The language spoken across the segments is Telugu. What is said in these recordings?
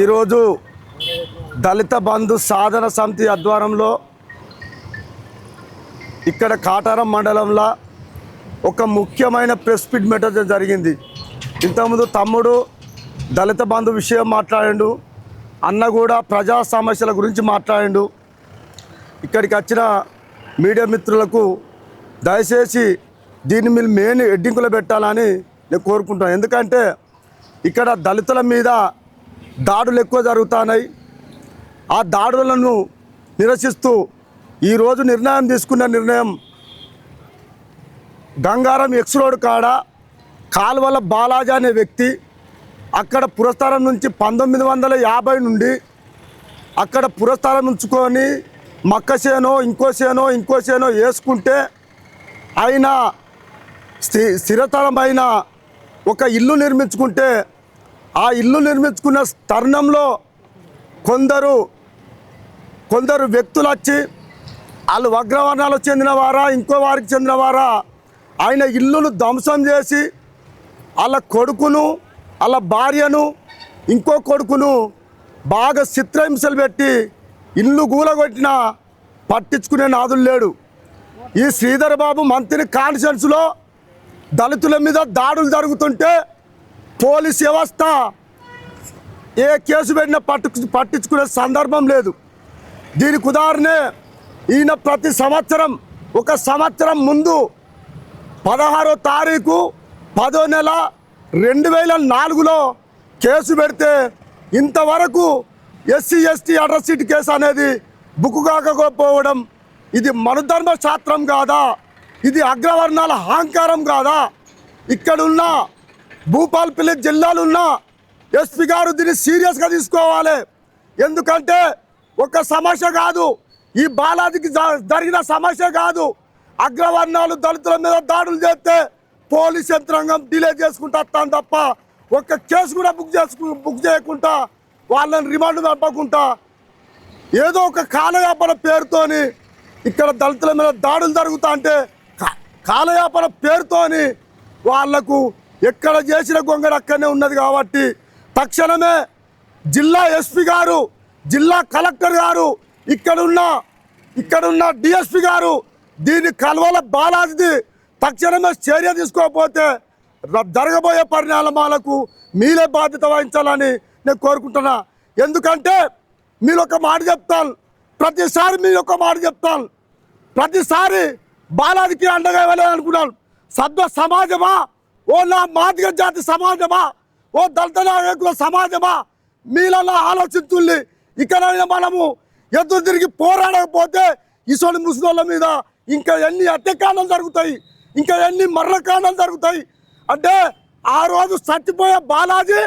ఈరోజు దళిత బంధు సాధన సమితి ఆధ్వర్యంలో ఇక్కడ కాటారం మండలంలో ఒక ముఖ్యమైన ప్రెస్ మీట్ మెటర్ జరిగింది. ఇంతకుముందు తమ్ముడు దళిత బంధు విషయం మాట్లాడిండు. అన్న కూడా ప్రజా సమస్యల గురించి మాట్లాడిండు. ఇక్కడికి వచ్చిన మీడియా మిత్రులకు దయచేసి దీన్ని మీరు మెయిన్ ఎడ్డింకులు పెట్టాలని నేను కోరుకుంటాను ఎందుకంటే ఇక్కడ దళితుల మీద దాడులు ఎక్కువ జరుగుతున్నాయి. ఆ దాడులను నిరసిస్తూ ఈరోజు నిర్ణయం తీసుకున్న నిర్ణయం గంగారం ఎక్స్ రోడ్ కాడ కాల్వల బాలాజీ అనే వ్యక్తి అక్కడ పురస్కారం నుంచి పంతొమ్మిది వందల యాభై నుండి అక్కడ పురస్కారం ఉంచుకొని మక్క చేనో ఇంకో చేనో ఇంకో చేనో వేసుకుంటే ఆయన స్థి స్థిరతరమైన ఒక ఇల్లు నిర్మించుకుంటే ఆ ఇల్లు నిర్మించుకున్న తరుణంలో కొందరు కొందరు వ్యక్తులు వచ్చి వాళ్ళు వగ్రవర్ణాలకు చెందినవారా ఇంకో వారికి చెందినవారా ఆయన ఇల్లును ధ్వంసం చేసి వాళ్ళ కొడుకును వాళ్ళ భార్యను ఇంకో కొడుకును బాగా చిత్రహింసలు పెట్టి ఇల్లు గూలగొట్టిన పట్టించుకునే నాదులు లేడు. ఈ శ్రీధర్ బాబు మంత్రి కాన్ఫరెన్స్లో దళితుల మీద దాడులు జరుగుతుంటే పోలీస్ వ్యవస్థ ఏ కేసు పెట్టినా పట్టు పట్టించుకునే సందర్భం లేదు. దీనికి ఉదాహరణే ఈయన ప్రతి సంవత్సరం ఒక సంవత్సరం ముందు పదహారో తారీఖు పదో నెల రెండు వేల నాలుగులో కేసు పెడితే ఇంతవరకు ఎస్సీ ఎస్టీ అట్రసిటీ కేసు అనేది బుక్ కాకపోవడం ఇది మనుధర్మ శాస్త్రం కాదా? ఇది అగ్రవర్ణాల అహంకారం కాదా? ఇక్కడున్న భూపాల్పల్లి జిల్లాలో ఉన్న ఎస్పీ గారు దీన్ని సీరియస్గా తీసుకోవాలి. ఎందుకంటే ఒక సమస్య కాదు. ఈ బాలాజీకి జ- జరిగిన సమస్య కాదు. అగ్రవర్ణాలు దళితుల మీద దాడులు చేస్తే పోలీస్ యంత్రాంగం డిలే చేసుకుంటా వస్తాను తప్ప ఒక్క కేసు కూడా బుక్ చేసుకు బుక్ చేయకుండా వాళ్ళని రిమాండ్ పంపకుండా ఏదో ఒక కాలయాపన పేరుతోని ఇక్కడ దళితుల మీద దాడులు జరుగుతా అంటే కాలయాపన పేరుతోని వాళ్ళకు ఎక్కడ చేసిన గొంగడ అక్కడనే ఉన్నది కాబట్టి తక్షణమే జిల్లా ఎస్పీ గారు జిల్లా కలెక్టర్ గారు ఇక్కడున్న ఇక్కడున్న డిఎస్పీ గారు దీని కలవల బాలాజీది తక్షణమే చర్య తీసుకోకపోతే జరగబోయే పరిణామాలకు మీరే బాధ్యత వహించాలని నేను కోరుకుంటున్నా. ఎందుకంటే మీరు ఒక మాట చెప్తాను ప్రతిసారి మీరు ఒక మాట చెప్తాను ప్రతిసారి బాలాజీకి అండగా ఇవ్వలేదనుకున్నాను సద్వ సమాజమా? ఓ నా మాదిగ జాతి సమాజమా? ఓ దళిత నాయకుల సమాజమా? మీలలా ఆలోచించుల్లి ఇక్కడ మనము ఎదురు తిరిగి పోరాడకపోతే ఇసోని ముసలోళ్ళ మీద ఇంకా ఎన్ని హత్యకాండాలు జరుగుతాయి? ఇంకా ఎన్ని మరణకాండాలు జరుగుతాయి? అంటే ఆ రోజు చచ్చిపోయే బాలాజీ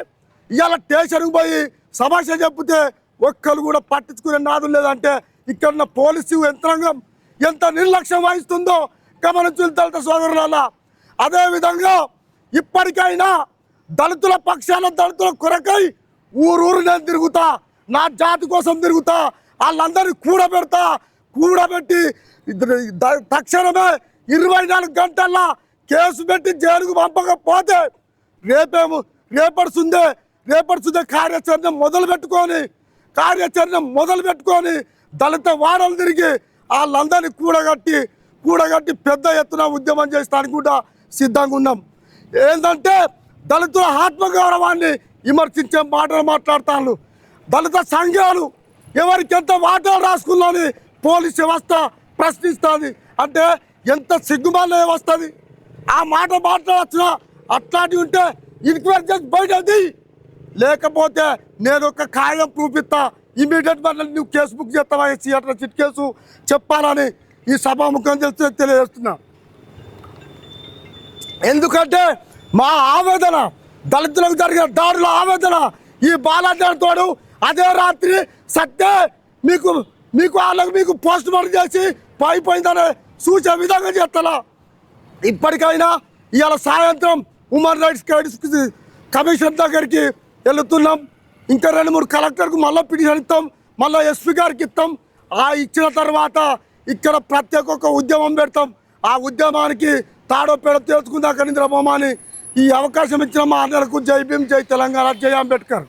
ఇవాళ స్టేషన్కి పోయి సమస్య చెప్తే ఒక్కరు కూడా పట్టించుకునే నాదు లేదంటే ఇక్కడ ఉన్న పోలీసు యంత్రాంగం ఎంత నిర్లక్ష్యం వహిస్తుందో గమనించిన దళిత సోదరుల అదేవిధంగా ఇప్పటికైనా దళితుల పక్షాన దళితుల కొరకై ఊరూరు నేను తిరుగుతా నా జాతి కోసం తిరుగుతా వాళ్ళందరినీ కూడబెడతా కూడబెట్టి ఇద్దరు- తక్షణమే ఇరవై నాలుగు గంటల్లో కేసు పెట్టి జైలుకు పంపకపోతే రేపేమో రేపడుతుందే రేపడుతుందే కార్యాచరణ మొదలు పెట్టుకొని కార్యాచరణ మొదలు పెట్టుకొని దళిత వాడలు తిరిగి వాళ్ళందరినీ కూడగట్టి కూడగట్టి పెద్ద ఎత్తున ఉద్యమం చేస్తానికి కూడా సిద్ధంగా ఉన్నాం. ఏంటంటే దళితుల ఆత్మగౌరవాన్ని విమర్శించే మాటలు మాట్లాడతాను దళిత సంఘాలు ఎవరికి ఎంత వాటాలు రాసుకున్నాని పోలీస్ వ్యవస్థ ప్రశ్నిస్తుంది. అంటే ఎంత సిగ్గుమాల వస్తుంది ఆ మాట మాట్లాడచ్చిన అట్లాంటివి ఉంటే ఇన్క్వైరీ చేసి బయట లేకపోతే నేను ఒక కాగితం చూపిస్తా. ఇమీడియట్ మళ్ళీ నువ్వు కేసు బుక్ చేస్తావా? అట్లా చిట్ కేసు? చెప్పాలని ఈ సభాముఖం తెలిసి తెలియజేస్తున్నా. ఎందుకంటే మా ఆవేదన దళితులకు జరిగిన దాడుల ఆవేదన ఈ బాలాజీతోడు అదే రాత్రి సత్తే మీకు మీకు వాళ్ళకు మీకు పోస్ట్ మార్టం చేసి పైపోయిందనే సూచన విధంగా చేస్తారా ఇప్పటికైనా ఇవాళ సాయంత్రం హ్యూమన్ రైట్స్ కైడ్స్ కమిషన్ దగ్గరికి వెళుతున్నాం. ఇంకా రెండు మూడు కలెక్టర్కు మళ్ళీ పిటిషన్ ఇస్తాం మళ్ళీ ఎస్పీ గారికి ఇస్తాం. ఆ ఇచ్చిన తర్వాత ఇక్కడ ప్రత్యేక ఒక ఉద్యమం పెడతాం. ఆ ఉద్యమానికి తాడో పేడ తెలుసుకుందాక నిద్రపోమని ఈ అవకాశం ఇచ్చిన మా అందరికి జై భీమ్ జై తెలంగాణ జై అంబేద్కర్.